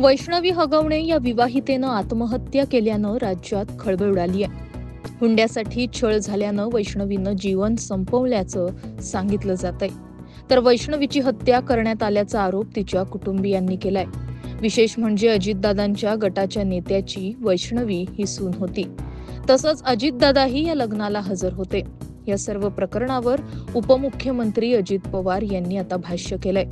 वैष्णवी हगवणे या विवाहितेनं आत्महत्या केल्यानं राज्यात खळबळ उडाली आहे. हुंड्यासाठी छळ झाल्यानं वैष्णवीनं जीवन संपवल्याचं सांगितलं जात आहे तर वैष्णवीची हत्या करण्यात आल्याचा आरोप तिच्या कुटुंबियांनी केलाय. विशेष म्हणजे अजितदादांच्या गटाच्या नेत्याची वैष्णवी ही सून होती. तसंच अजितदादाही या लग्नाला हजर होते. या सर्व प्रकरणावर उपमुख्यमंत्री अजित पवार यांनी आता भाष्य केलंय.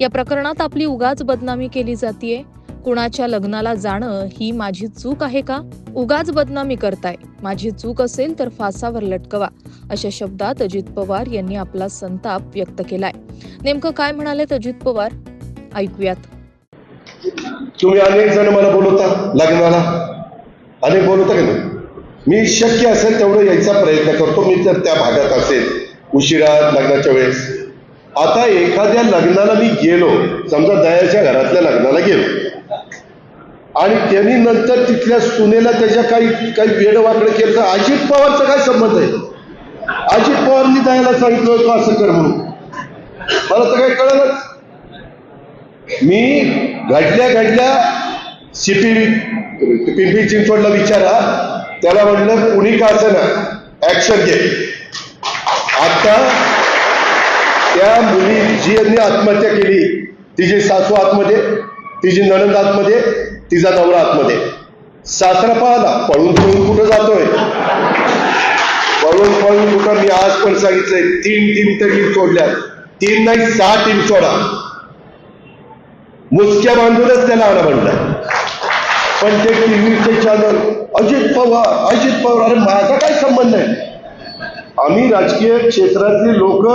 या प्रकरणात आपली उगाच बदनामी केली जातीये. कुणाच्या लग्नाला जाणं ही माझी चूक आहे का? उगाच बदनामी करताय. माझी चूक असेल तर फासावर लटकवा अशा शब्दात अजित पवार यांनी आपला संताप व्यक्त केलाय. नेमकं काय म्हणालेत अजित पवार? ऐकूयात. तुम्ही अनेक जण मला बोलवता लग्नाला. अनेक बोलवता का नाही मी शक्य असेल तेवढं यायचा प्रयत्न करतो. मी जर त्या भागात असेल उशिरा लग्नाच्या वेळेस. आता एखाद्या लग्नाला मी गेलो समजा दयाच्या घरातल्या लग्नाला गेलो. आणि त्यांनी नंतर तिथल्या सुनेला त्याच्या काही काही वेडवाकडं केलं तर अजित पवारचा काय संबंध आहे? अजित पवारनी दयाला सांगितलं होतं असं कर म्हणून. मला तर काही कळलंच. मी घडल्या घडल्या सिपी पिंपरी चिंचवडला विचारा. त्याला म्हटलं कुणी का असं ना ऍक्शन घे. आता त्या मुली जी यांनी आत्महत्या केली तिची सासू आतमध्ये तिची नणंद आतमध्ये तिचा नवरा आतमध्ये. सासरा पाहला पळून पळून कुठं जातोय? पळून पळून कुठं? मी आज पण सांगितलंय तीन टीम तरी सोडल्या तीन नाही सहा टीम सोडा. मुसक्या बांधूनच त्याला आणा म्हणलं. पण ते टीव्हीचे चॅनल अजित पवार अजित पवार अरे माझा काय संबंध आहे? आम्ही राजकीय क्षेत्रातली लोक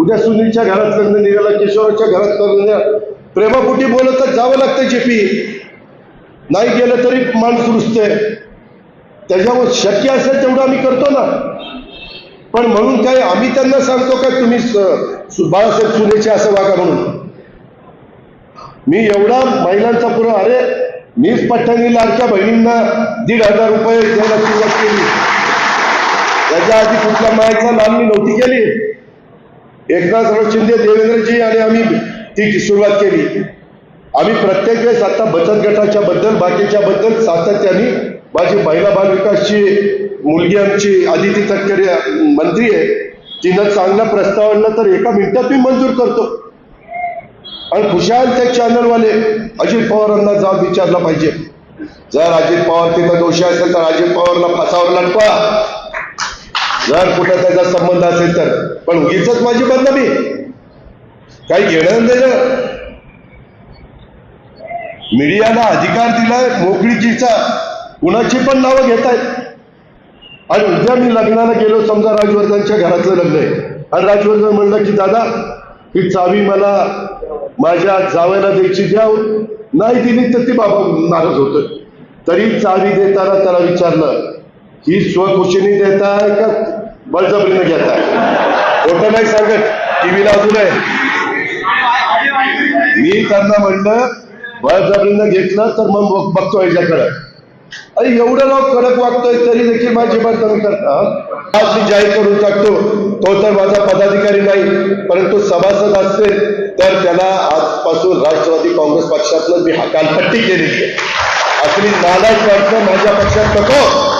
उद्या सुनीलच्या घरात लग्न निघाला किशोराच्या घरात लग्न निघालं. प्रेमापोटी बोलत तर जावं लागतं जेपी. नाही गेलं तरी माणूस रुजते त्याच्यावर शक्य असेल तेवढं आम्ही करतो ना. पण म्हणून काय आम्ही त्यांना सांगतो का तुम्ही स- बाळासाहेब सुनेचे असं वागा म्हणून. मी एवढा महिलांचा पुरा अरे मीच पठ्ठाणी लाडक्या बहिणींना दीड हजार रुपये द्यायला सुरुवात केली. त्याच्या आधी कुठल्या मायाचा लाभ मी नव्हती केली. एकनाथराव शिंदे देवेंद्रजी आणि आम्ही ती सुरुवात केली. आम्ही प्रत्येक वेळेस आता बचत गटाच्या बद्दल बाकीच्या बद्दल सातत्याने माझी महिला बाल विकासची मुलगी आमची आदिती तटकरे मंत्री आहे. तिनं चांगला प्रस्ताव आणला तर एका मिनिटात मी मंजूर करतो. आणि खुशाल ते चॅनलवाले अजित पवारांना जाब विचारला पाहिजे. जर अजित पवार तिथं दोषी असेल तर अजित पवारला फासावर लटवा जर कुठं त्याचा संबंध असेल तर. पण उगीच माझी बंदमी काही घेणं देणं. मीडियाला अधिकार दिलाय मोकळीकीचा कुणाची पण नावं घेतायत. आणि उद्या मी लग्नाला गेलो समजा राजवर्धनच्या घरातलं लग्न आहे. आणि राजवर्धन म्हणलं की दादा ही चावी मला माझ्या जावयाला द्यायची द्या. नाही दिली तर ती बाबा नाराज होत. तरी चावी देताना त्याला विचारलं ही सोय स्वखुशीने देताय का बळजबरीने घेताय? खोटं नाही सांगत. टीव्हीला अजून आहे. मी त्यांना म्हणलं बळजबरीनं घेतलं तर मग बघतो याच्याकडं. अरे एवढं लोक कडक वागतोय तरी देखील माझी बदनामी करता आज मी जाहीर करून टाकतो. तो तर माझा पदाधिकारी नाही परंतु सभासद असेल तर त्याला आजपासून राष्ट्रवादी काँग्रेस पक्षातलं मी हकालपट्टी केलेली आहे. असली नालायक वाटणं माझ्या पक्षात नको.